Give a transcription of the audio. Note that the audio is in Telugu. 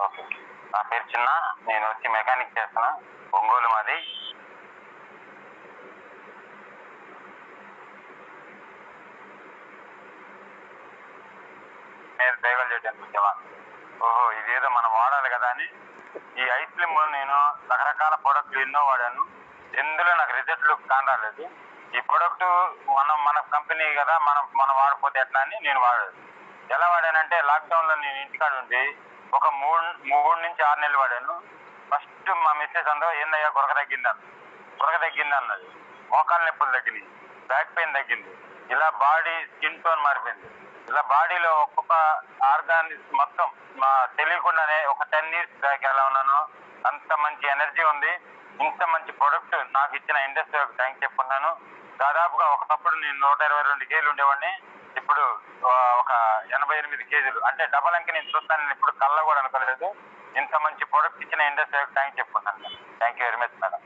ఓకే. నా పేరు చిన్న నేను వచ్చి మెకానిక్ చేస్తున్నా. ఒంగోలు మాది. నేను దైవల్ చేయడానికి వచ్చావా ఓహో ఇదేదో మనం వాడాలి కదా అని. ఈ ఐస్ క్రీమ్ నేను రకరకాల ప్రోడక్ట్లు ఎన్నో వాడాను. ఎందులో నాకు రిజల్ట్లు కానరాలేదు. ఈ ప్రోడక్ట్ మనం మన కంపెనీ కదా మనం మనం వాడపోతే ఎట్లా అని నేను వాడలేదు ఎలా వాడానంటే లాక్డౌన్లో నేను ఇంటికాడ ఉండి ఒక మూడు మూడు నుంచి ఆరు నెలలు వాడాను. ఫస్ట్ మా మిస్సెస్ అందరూ ఏందయ్యా గొరక తగ్గింది? అన్న గొరక తగ్గింది? అన్నది. మోకాల నొప్పులు తగ్గినాయి. బ్యాక్ పెయిన్ తగ్గింది. ఇలా బాడీ స్కిన్ టోన్ మారిపోయింది. ఇలా బాడీలో ఒక్కొక్క ఆర్గాన్ మొత్తం మా తెలియకుండానే ఒక టెన్ ఇయర్స్ బ్యాక్ ఎలా ఉన్నాను అంత మంచి ఎనర్జీ ఉంది. ఇంత మంచి ప్రొడక్ట్ నాకు ఇచ్చిన ఇండస్ట్రీ థ్యాంక్ చెప్పుకున్నాను దాదాపుగా ఒకప్పుడు నేను నూట ఇరవై రెండు కేజీలు ఉండేవాడిని. ఇప్పుడు ఒక ఎనభై ఎనిమిది కేజీలు. అంటే డబల్ అంకె నేను చూస్తాను నేను ఇప్పుడు కళ్ళ కూడా అనుకోలేదు. ఇంత మంచి ప్రొడక్ట్ ఇచ్చిన ఇండస్ట్రీ థ్యాంక్ చెప్పుకున్నాను thank you very much madam